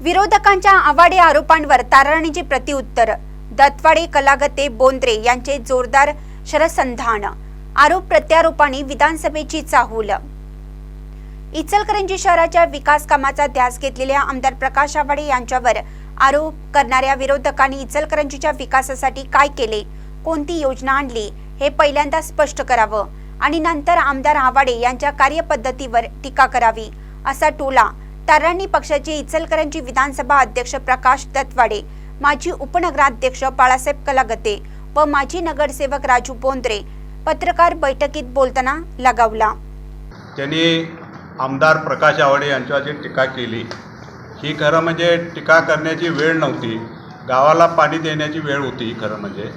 विरोधकांच्या आवाडे आरोपांवर ताराणीची प्रतिउत्तर दत्तवाडे कलागते बोंद्रे यांचे जोरदार शरसंधान. आरोप प्रत्यारोपाने विधानसभेची चाहूल. इचलकरंजी शहराच्या विकास कामाचा ध्यास घेतलेल्या आमदार प्रकाश आवाडे यांच्यावर आरोप करणाऱ्या विरोधकांनी इचलकरंजीच्या विकासासाठी काय केले? कोणती योजना आणली? हे पहिल्यांदा स्पष्ट करावं आणि नंतर आमदार आवाडे यांच्या कार्यपद्धतीवर टीका करावी असा टोला तारांनी पक्षाचे इचलकरंजी विधानसभा अध्यक्ष प्रकाश दत्तवाडे माजी उपनगराध्यक्ष बाळासाहेब कलागते व माजी नगरसेवक राजू बोंद्रे पत्रकार बैठकीत बोलताना लगावला. त्यांनी आमदार प्रकाश आवाडे यांच्यावर जी टीका केली. ही खरं म्हणजे टीका करण्याची वेळ नव्हती. गावाला पाणी देण्याची वेळ होती खरं म्हणजे.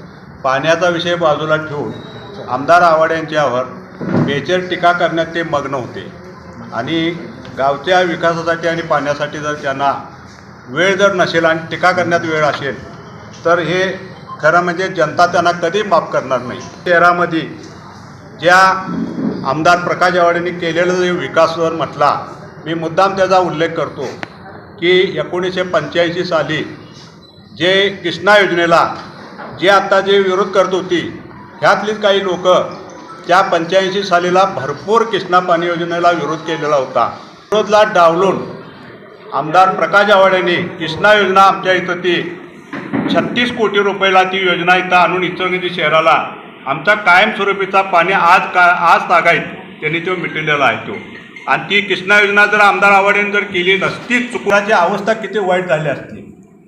पाण्याचा विषय बाजूला ठेवून आमदार आवाडे यांच्यावर बेचर टीका करण्यात ते मग्न होते. आणि गावच्या विकासासाठी आणि पाण्यासाठी जर त्यांना वेळ जर नसेल आणि टीका करण्यात वेळ असेल तर हे खरं म्हणजे जनता त्यांना कधी माफ करणार नाही. शहरामध्ये ज्या आमदार प्रकाश आवाडेंनी केलेलं जे विकास जर म्हटला मी मुद्दाम त्याचा उल्लेख करतो की एकोणीसशे पंच्याऐंशी साली जे कृष्णा योजनेला जे आत्ता जे विरोध करत होती ह्यातलीच काही लोक त्या पंच्याऐंशी सालीला भरपूर कृष्णा पाणी योजनेला विरोध केलेला होता. विरोधला डावलून आमदार प्रकाश आवाडेंनी कृष्णा योजना आमच्या इथं ती छत्तीस कोटी रुपयाला ती योजना इथं आणून इचलकरंजी शहराला आमचा कायमस्वरूपीचा पाणी आज का आज तागायत त्यांनी तो मिटवलेला आहे तो. आणि ती कृष्णा योजना जर आमदार आवाडेने जर केली नसती चुकण्याची अवस्था किती वाईट झाली असती.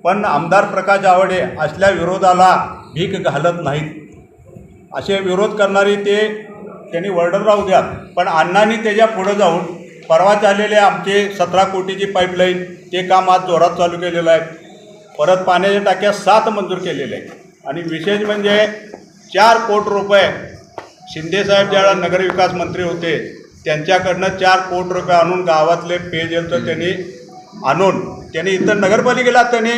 पण आमदार प्रकाश आवाडे असल्या विरोधाला भीक घालत नाहीत. असे विरोध करणारे ते त्यांनी वर्डर राहू द्या पण अण्णांनी त्याच्या पुढं जाऊन परवा झालेले आमचे सतरा कोटीची पाईपलाईन ते काम आज जोरात चालू केलेलं आहे. परत पाण्याच्या टाक्या सात मंजूर केलेले आहेत. आणि विशेष म्हणजे चार कोटी रुपये शिंदेसाहेब ज्यावेळेला नगरविकास मंत्री होते त्यांच्याकडनं चार कोटी रुपये आणून गावातले पेयजलचं त्यांनी आणून त्यांनी इथं नगरपालिकेला त्यांनी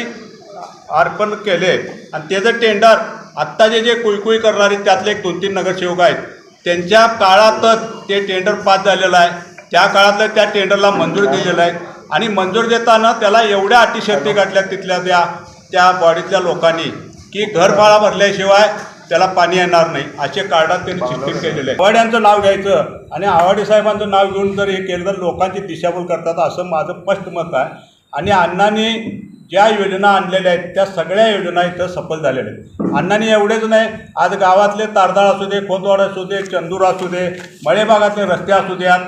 अर्पण केले. आणि त्याचं टेंडर आत्ता जे जे कुईकुई करणारे त्यातले एक दोन तीन नगरसेवक आहेत त्यांच्या काळातच ते टेंडर पास झालेलं आहे. त्या काळातलं त्या टेंडरला मंजूर दिलेलं आहे. आणि मंजूर देताना त्याला एवढ्या अटी शर्ती गाठल्या तिथल्या त्या त्या बॉडीतल्या लोकांनी की घरफाळा भरल्याशिवाय त्याला पाणी येणार नाही असे कार्डात त्यांनी चिठ्ठीत केलेले आहे आवाड्यांचं नाव घ्यायचं आणि आवाडे साहेबांचं नाव घेऊन जर हे केलं तर लोकांची दिशाभूल करतात असं माझं स्पष्ट मत आहे. आणि अण्णांनी ज्या योजना आणलेल्या आहेत त्या सगळ्या योजना इथं सफल झालेल्या आहेत. अण्णांनी एवढेच नाही आज गावातले तारदाळ असू दे खोतवाड असू दे चंदूर असू दे मळे भागातले रस्ते असू द्यात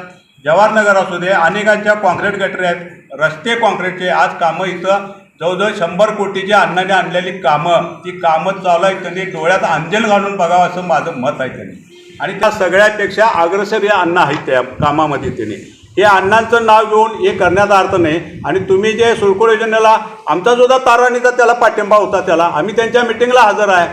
जवाहरनगर असू दे अनेकांच्या कॉन्क्रीट गटरी आहेत. रस्ते कॉन्क्रीटचे आज कामं इथं जवळजवळ शंभर कोटीची अन्नाने आणलेली कामं. ती कामं चालू आहेत त्यांनी डोळ्यात अंजन घालून बघावं असं माझं मत आहे त्यांनी. आणि त्या सगळ्यापेक्षा अग्रसर हे अन्न आहे त्या कामामध्ये त्यांनी हे अण्णांचं नाव घेऊन हे करण्याचा अर्थ नाही. आणि तुम्ही जे सुरकुळ योजनेला आमचा सुद्धा ताराणीचा त्याला पाठिंबा होता त्याला. आम्ही त्यांच्या मिटिंगला हजर आहे.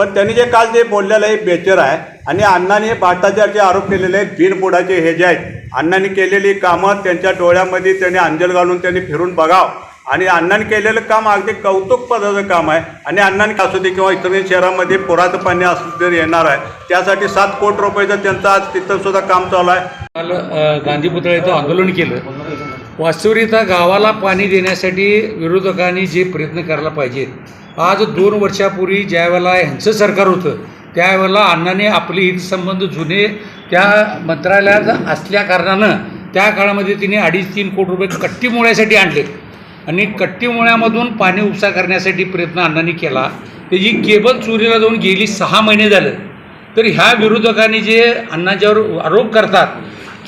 पण त्यांनी जे काल जे बोललेलं आहे बेचर आहे आणि अण्णांनी भ्रष्टाचारचे आरोप केलेले आहेत बिनबुडाचे हे जे आहेत अण्णांनी केलेली कामं त्यांच्या डोळ्यामध्ये त्यांनी अंजल घालून त्यांनी फिरून बघाव. आणि अण्णांनी केलेलं काम अगदी कौतुक पदाचं काम आहे. आणि अण्णांनी असू दे किंवा इतर शहरामध्ये पुराचं पाणी असू दे येणार आहे. त्यासाठी सात कोटी रुपयाचं त्यांचं आज तिथं सुद्धा काम चालू आहे. काल गांधी पुतळा इथं आंदोलन केलं. वास्तविकता गावाला पाणी देण्यासाठी विरोधकांनी जे प्रयत्न करायला पाहिजेत आज दोन वर्षापूर्वी ज्यावेळेला ह्यांचं सरकार होतं त्यावेळेला अण्णाने आपले हितसंबंध जुने त्या मंत्रालयात असल्या कारणानं त्या काळामध्ये तिने अडीच तीन कोटी रुपये कट्टीमुळ्यासाठी आणले. आणि कट्टीमुळ्यामधून पाणी उपसा करण्यासाठी प्रयत्न अण्णांनी केला. त्याची केबल चोरीला जाऊन गेली सहा महिने झालं. तर ह्या विरोधकांनी जे अण्णाच्यावर आरोप करतात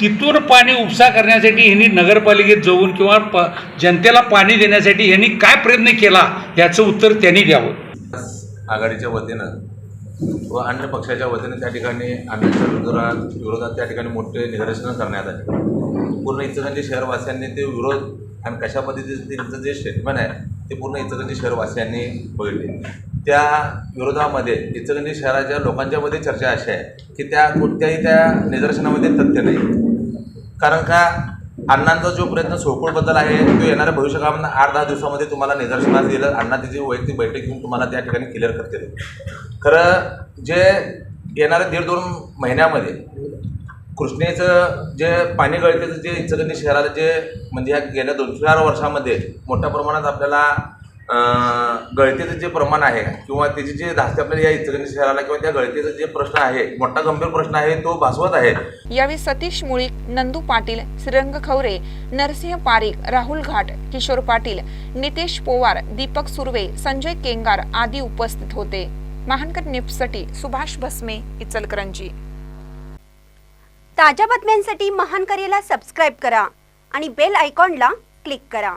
तिथून पाणी उपसा करण्यासाठी ह्यांनी नगरपालिकेत जाऊन किंवा प जनतेला पाणी देण्यासाठी ह्यांनी काय प्रयत्न केला याचं उत्तर त्यांनी द्यावं. आघाडीच्या वतीनं व अन्य पक्षाच्या वतीनं त्या ठिकाणी अण्णांच्या विरोधात विरोधात त्या ठिकाणी मोठे निदर्शनं करण्यात आले. पूर्ण इचलकरंजी शहरवासियांनी ते विरोध आणि कशा पद्धतीचं त्यांचं जे स्टेटमेंट आहे ते पूर्ण इचलकरंजी शहरवासियांनी बघितले. त्या विरोधामध्ये इचलकरंजी शहराच्या लोकांच्यामध्ये चर्चा अशी आहे की त्या कोणत्याही त्या निदर्शनामध्ये तथ्य नाही. कारण का अण्णांचा जो प्रयत्न सोकोळबद्दल आहे तो येणाऱ्या भविष्यकाळामध्ये आठ दहा दिवसामध्ये तुम्हाला निदर्शनास येईल. अण्णा जी वैयक्तिक बैठक घेऊन तुम्हाला त्या ठिकाणी क्लिअर करतील. खरं जे येणाऱ्या दीड दोन महिन्यामध्ये कृष्णेचं जे पाणी गळतीचं जे इचलकरंजी शहराला जे म्हणजे ह्या गेल्या दोन चार वर्षामध्ये मोठ्या प्रमाणात आपल्याला गळतीचं जे प्रमाण आहे किंवा त्याची जे धास्ती आपल्याला या इचलकरंजी शहराला किंवा त्या गळतीचा जे प्रश्न आहे मोठा गंभीर प्रश्न आहे तो भासवत आहे. यावेळी सतीश मुळीक नंदू पाटील श्रीरंग खवरे नरसिंह पारिक राहुल घाट किशोर पाटील नितेश पोवार दीपक सुर्वे संजय केंगार आदी उपस्थित होते. महानकर न्यूजसाठी सुभाष भस्मे इचलकरंजी. ताज्या बातम्यांसाठी महान करेला सबस्क्राईब करा आणि बेल आयकॉनला क्लिक करा.